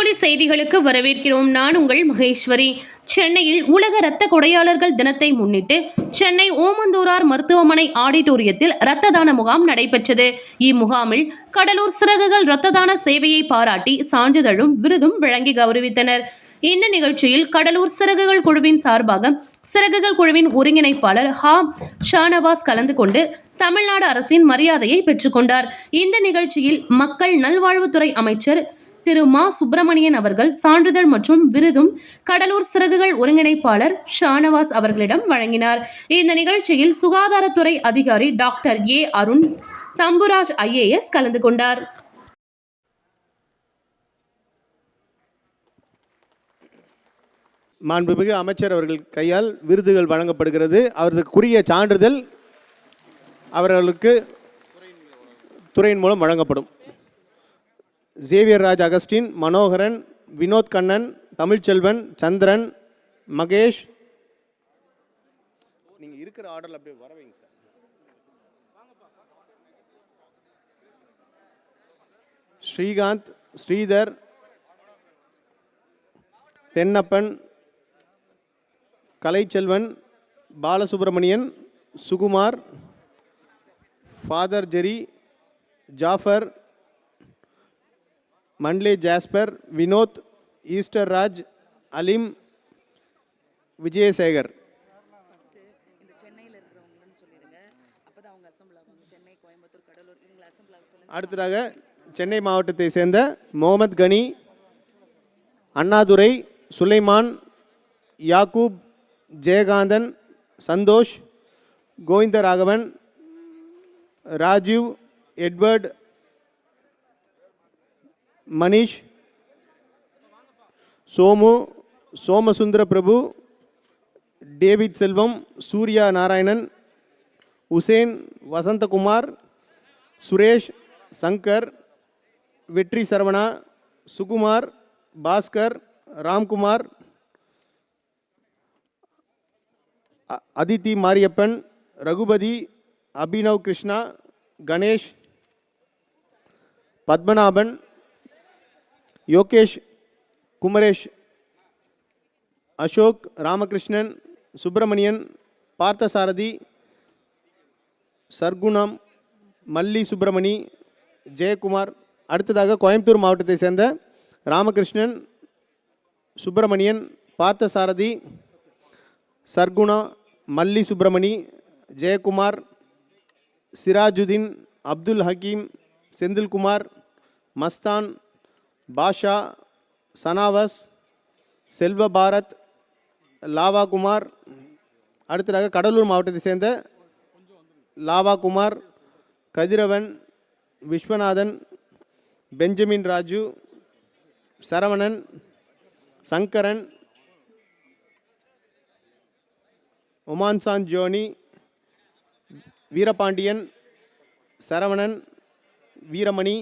ஒளி செய்திகளுக்கு வரவேற்கிறோம். நான் உங்கள் மகேஸ்வரி. சென்னையில் உலக இரத்த கொடையாளர்கள் தினத்தை முன்னிட்டு சென்னை ஓமந்தூரார் மருத்துவமனை ஆடிட்டோரியத்தில் இரத்த தான முகாம் நடைபெற்றது. இம்முகாமில் கடலூர் சிறகுகள் இரத்த தான சேவையை பாராட்டி சான்றிதழும் விருதும் வழங்கி கௌரவித்தனர். இந்த நிகழ்ச்சியில் கடலூர் சிறகுகள் குழுவின் சார்பாக சிறகுகள் குழுவின் ஒருங்கிணைப்பாளர் ஹா. ஷானவாஸ் கலந்து கொண்டு தமிழ்நாடு அரசின் மரியாதையை பெற்றுக்கொண்டார். இந்த நிகழ்ச்சியில் மக்கள் நல்வாழ்வுத்துறை அமைச்சர் திரு மா சுப்பிரமணியன் அவர்கள் சான்றிதழ் மற்றும் விருதும் கடலூர் சிறகுகள் ஒருங்கிணைப்பாளர் ஷானவாஸ் அவர்களிடம் வழங்கினார். இந்த நிகழ்ச்சியில் சுகாதாரத்துறை அதிகாரி doctor A Arun Thamburaj IAS கலந்து கொண்டார். மாண்புமிகு அமைச்சர் அவர்கள் கையால் விருதுகள் வழங்கப்படுகிறது. அவர்களுக்குரிய சான்றிதழ் அவர்களுக்கு துறையின் மூலம் வழங்கப்படும். ஜேவியர் ராஜ் அகஸ்டின் மனோகரன் வினோத் கண்ணன் தமிழ்ச்செல்வன் சந்திரன் மகேஷ் நீங்கள் இருக்கிற ஆர்டரில் அப்படியே வர வைங்க sir. Srikanth Sridhar Thennappan Kalaiselvan Balasubramanian Sukumar father Jerry Jafar Manley Jasper Vinoth Easter Raj Alim Vijayasekar. அடுத்ததாக சென்னை மாவட்டத்தை சேர்ந்த முகமது கனி அண்ணாதுரை சுலைமான் யாக்கூப் ஜெயகாந்தன் சந்தோஷ் கோவிந்தராகவன் ராஜீவ் எட்வர்ட் மணிஷ் சோமு சோமசுந்தர பிரபு டேவிட் செல்வம் சூர்யா நாராயணன் உசேன் வசந்தகுமார் சுரேஷ் சங்கர் வெற்றி சரவணா சுகுமார் பாஸ்கர் ராம்குமார் அதித்தி மாரியப்பன் ரகுபதி அபினவ் கிருஷ்ணா கணேஷ் பத்மநாபன் யோகேஷ் குமரேஷ் அசோக் ராமகிருஷ்ணன் சுப்பிரமணியன் பார்த்தசாரதி சர்க்குணம் மல்லி சுப்பிரமணி ஜெயக்குமார் அடுத்ததாக கோயம்புத்தூர் மாவட்டத்தை சேர்ந்த ராமகிருஷ்ணன் சுப்பிரமணியன் பார்த்தசாரதி சர்க்குணா மல்லி சுப்பிரமணி ஜெயக்குமார் சிராஜுதீன் அப்துல் ஹக்கீம் செந்தில்குமார் மஸ்தான் பாஷா சனாவஸ் செல்வ பாரத் லாவா குமார் அடுத்ததாக கடலூர் மாவட்டத்தை சேர்ந்த லாவா குமார் கதிரவன் விஸ்வநாதன் பெஞ்சமின் ராஜு சரவணன் சங்கரன் ஒமான்சான் ஜோனி வீரபாண்டியன் சரவணன் வீரமணி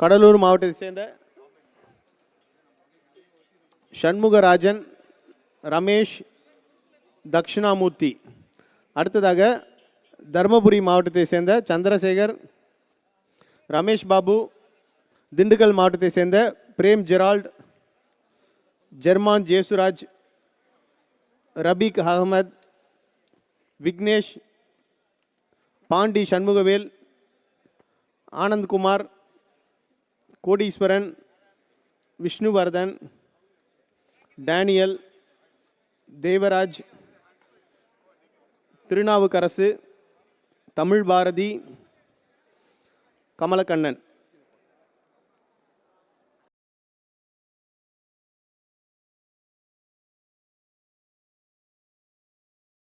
கடலூர் மாவட்டத்தை சேர்ந்த சண்முகராஜன் ரமேஷ் தக்ஷணாமூர்த்தி. அடுத்ததாக தருமபுரி மாவட்டத்தை சேர்ந்த சந்திரசேகர் ரமேஷ் பாபு திண்டுக்கல் மாவட்டத்தை சேர்ந்த Prem Gerald Jerman Jesuraj Rafiq Ahmed Vignesh Pandi Shanmugavel Anandkumar Kodeeswaran Vishnuvardhan Daniel Devaraj Thirunavukkarasu Tamil Bharathi Kamalakannan.